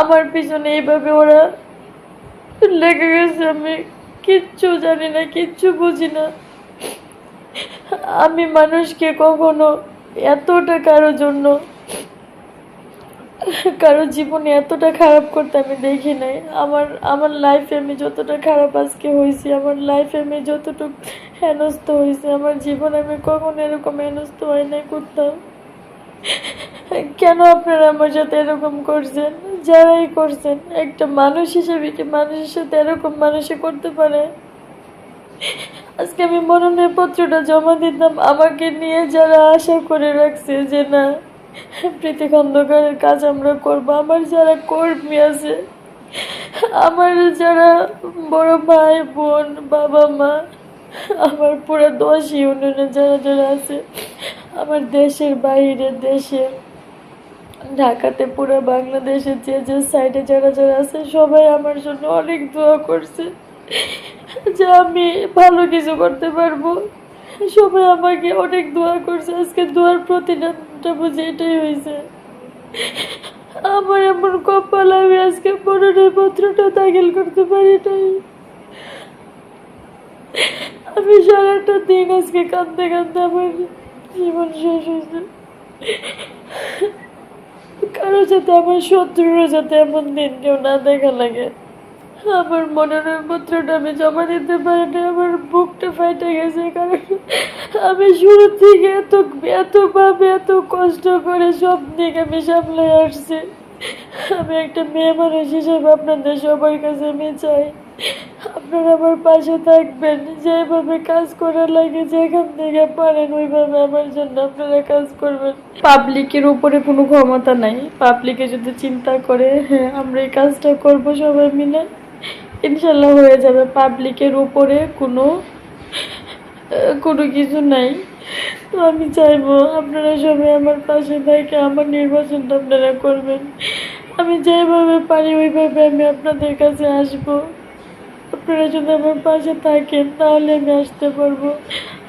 আমার পিছনে এইভাবে ওরা লেগে গেছে, আমি কিচ্ছু জানি না, কিচ্ছু বুঝি না। আমি মানুষকে কখনো এতটা কারও জন্য, কারও জীবনে এতটা খারাপ করতে আমি দেখি নাই। আমার আমার লাইফে আমি যতটা খারাপ আজকে হয়েছি, আমার লাইফে আমি যতটুকু হেনস্থ হয়েছি, আমার জীবনে আমি কখনো এরকম হেনস্থ হয় নাই করতাম কেন আপনারা আমার সাথে এরকম করছেন? যারাই করছেন, একটা মানুষ হিসেবে কি মানুষের সাথে এরকম মানুষে করতে পারে? আজকে আমি মনোনয়ন পত্রটা জমা দিতাম, আমাকে নিয়ে যারা আশা করে রাখছে যে না প্রীতি খন্দকারের কাজ আমরা করব, আমার যারা কর্মী আছে, আমার যারা বড় ভাই, বোন, বাবা, মা, আমার পুরো দশ ইউনিয়নে যারা যারা আছে, আমার দেশের বাইরে দেশে ঢাকাতে পুরো বাংলাদেশের যে যে সাইডে যারা যারা আছে, সবাই আমার জন্য অনেক দোয়া করছে যে আমি ভালো কিছু করতে পারব। সবাই আমাকে অনেক দোয়া করছে। আজকে দোয়ার প্রতিদানটা বুঝে এটাই হয়েছে। আমার এমন কপাল, আমি আজকে মনোনয়ন পত্রটা দাখিল করতে পারি নাই। আমি সারাটা দিন আজকে কাঁদতে কাঁদতে আমার জীবন শেষ হয়েছে। কারও যাতে আমার শত্রুরও যাতে এমন দিন কেউ না দেখা লাগে। আমার মনোনয়ন পত্রটা আমি জমা দিতে পারিনি, আমার বুকটা ফাইটে গেছে, কারণ আমি শুরু থেকে এত এত ভাবে এত কষ্ট করে সব দিকে আমি সামলে আসছি। আমি একটা মেয়ে মানুষ হিসেবে আপনাদের সবার কাছে আমি চাই। আপনারা আমার পাশে থাকবেন। যেভাবে কাজ করা লাগে যেখান থেকে পারেন, ওইভাবে আমার জন্য আপনারা কাজ করবেন। পাবলিকের উপরে কোনো ক্ষমতা নাই। পাবলিকে যদি চিন্তা করে হ্যাঁ আমরা এই কাজটা করব সবাই মিলে, ইনশাল্লাহ হয়ে যাবে। পাবলিকের উপরে কোনো কোনো কিছু নাই। তো আমি চাইব আপনারা সবাই আমার পাশে থেকে আমার নির্বাচনটা আপনারা করবেন। আমি যেভাবে পারি ওইভাবে আমি আপনাদের কাছে আসব। আপনারা যদি আমার পাশে থাকেন, তাহলে আমি আসতে পারব।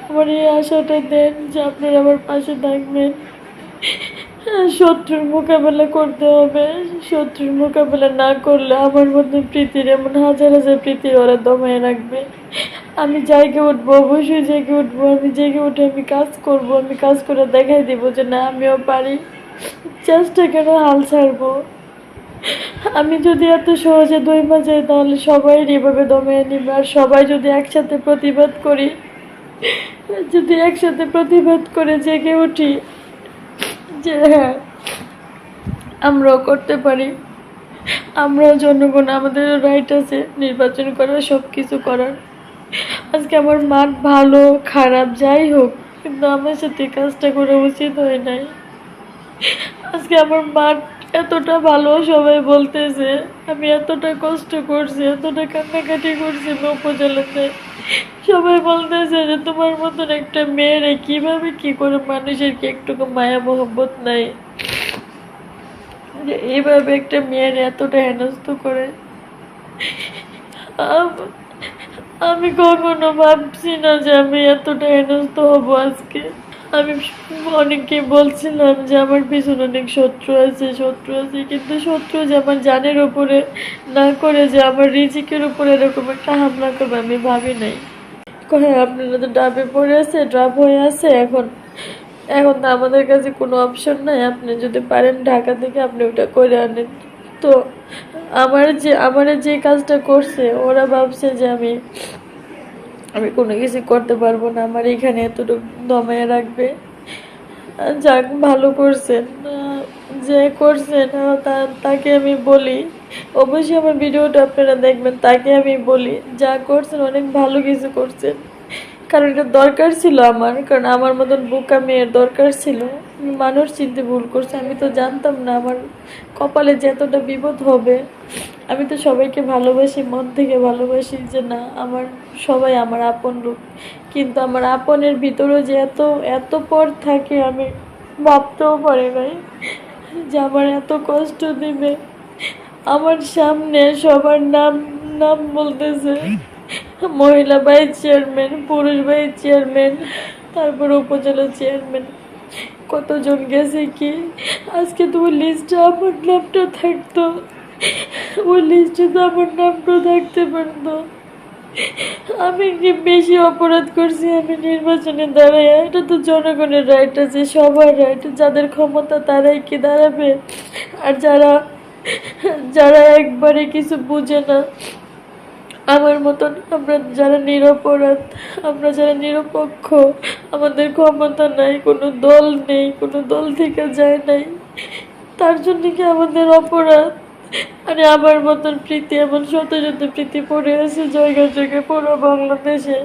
আমার এই আশাটা দেন যে আপনারা আমার পাশে থাকবেন। শত্রুর মোকাবেলা করতে হবে। শত্রুর মোকাবেলা না করলে আমার মধ্যে প্রীতির এমন হাজার হাজার প্রীতির ওরা দমায় রাখবে। আমি জায়গায় উঠবো, অবশ্যই জেগে উঠবো। আমি জেগে উঠে আমি কাজ করব, আমি কাজ করে দেখাই দিব যে না, আমিও পারি। চেষ্টা কেন হাল ছাড়বো। আমি যদি এত সহজে দইমা যাই তাহলে সবাই এভাবে দমে নিবে, আর সবাই যদি একসাথে প্রতিবাদ করি, যদি একসাথে প্রতিবাদ করে জেগে উঠি, যে হ্যাঁ আমরাও করতে পারি। আমরাও জনগণ, আমাদের রাইট আছে, নির্বাচন করার সব কিছু করার। আজকে আমার মাঠ ভালো, খারাপ, যাই হোক, কিন্তু আমার সাথে কাজটা করা উচিত হয় নাই। আজকে আমার মাঠ এতটা ভালো সবাই বলতেছে, আমি এতটা কষ্ট করছি, এতটা কান্নাকাটি করছি উপজেলাতে। সবাই বলতেছে যে, তোমার মতন একটা মেয়েরে কীভাবে কি করে মানুষের কি একটুকু মায়া মোহব্বত নাই? যে এইভাবে একটা মেয়ের এতটা হেনস্থ করে? আমি কখনো ভাবছি না যে আমি এতটা হেনস্থ হব আজকে। আমি অনেককে বলছিলাম যে আমার পিছনে অনেক শত্রু আছে শত্রু আছে, কিন্তু শত্রু যে আমার জানের উপরে না করে যে আমার রিজিকের উপরে এরকম একটা হামলা করবে, আমি ভাবি নাই। হ্যাঁ আপনারা তো ডাবে পড়ে আছে ড্রাপ হয়ে আছে, এখন এখন তো আমাদের কাছে কোনো অপশন নাই। আপনি যদি পারেন ঢাকা থেকে আপনি ওটা করে আনেন। তো আমার যে আমার যে কাজটা করছে, ওরা ভাবছে যে আমি আমি কোনো কিছু করতে পারব না। আমার এখানে এতটুকু দমায় রাখবে। যাক, ভালো করছেন। যে করছেন তাকে আমি বলি। অবশ্যই আমার ভিডিওটা আপনারা দেখবেন, তাকে আমি বলি। যা করছেন, অনেক ভালো কিছু করছেন। কারণ এটা দরকার ছিল আমার, কারণ আমার মতন বোকা মেয়ের দরকার ছিল। মানুষ চিনতে ভুল করছে, আমি তো জানতাম না আমার কপালে যে এতটা বিপদ হবে। আমি তো সবাইকে ভালোবাসি, মন থেকে ভালোবাসি যে না, আমার সবাই আমার আপন লোক। কিন্তু আমার আপনের ভিতরেও যে এত এত পর থাকে, আমি ভাবতেও পারি নাই যে আমার এত কষ্ট দিবে। আমার সামনে সবার নাম নাম বলতেছে। মহিলা ভাইস চেয়ারম্যান, পুরুষ ভাইস চেয়ারম্যান, তারপর উপজেলা চেয়ারম্যান। কতজন গেছে কি? আজকে তো ওই লিস্টে আমার নামটা থাকতো। ওই লিস্টে তো আমার নামটা থাকতে পারতো। আমি কি বেশি অপরাধ করছি, আমি নির্বাচনে দাঁড়াই এটা তো জনগণের রাইট আছে, সবার রাইট যাদের ক্ষমতা তারাই কি দাঁড়াবে? আর যারা যারা একবারে কিছু বুঝে না আমার মতন আমরা যারা নিরপরাধ, আমরা যারা নিরপেক্ষ, আমাদের ক্ষমতা নাই, কোনো দল নেই, কোনো দল থেকে যায় নাই, তার জন্য কি আমাদের অপরাধ? আরে আমার মতন প্রীতি এমন শত শত প্রীতি পড়ে আছে, জায়গায় জায়গায় পুরো বাংলাদেশে।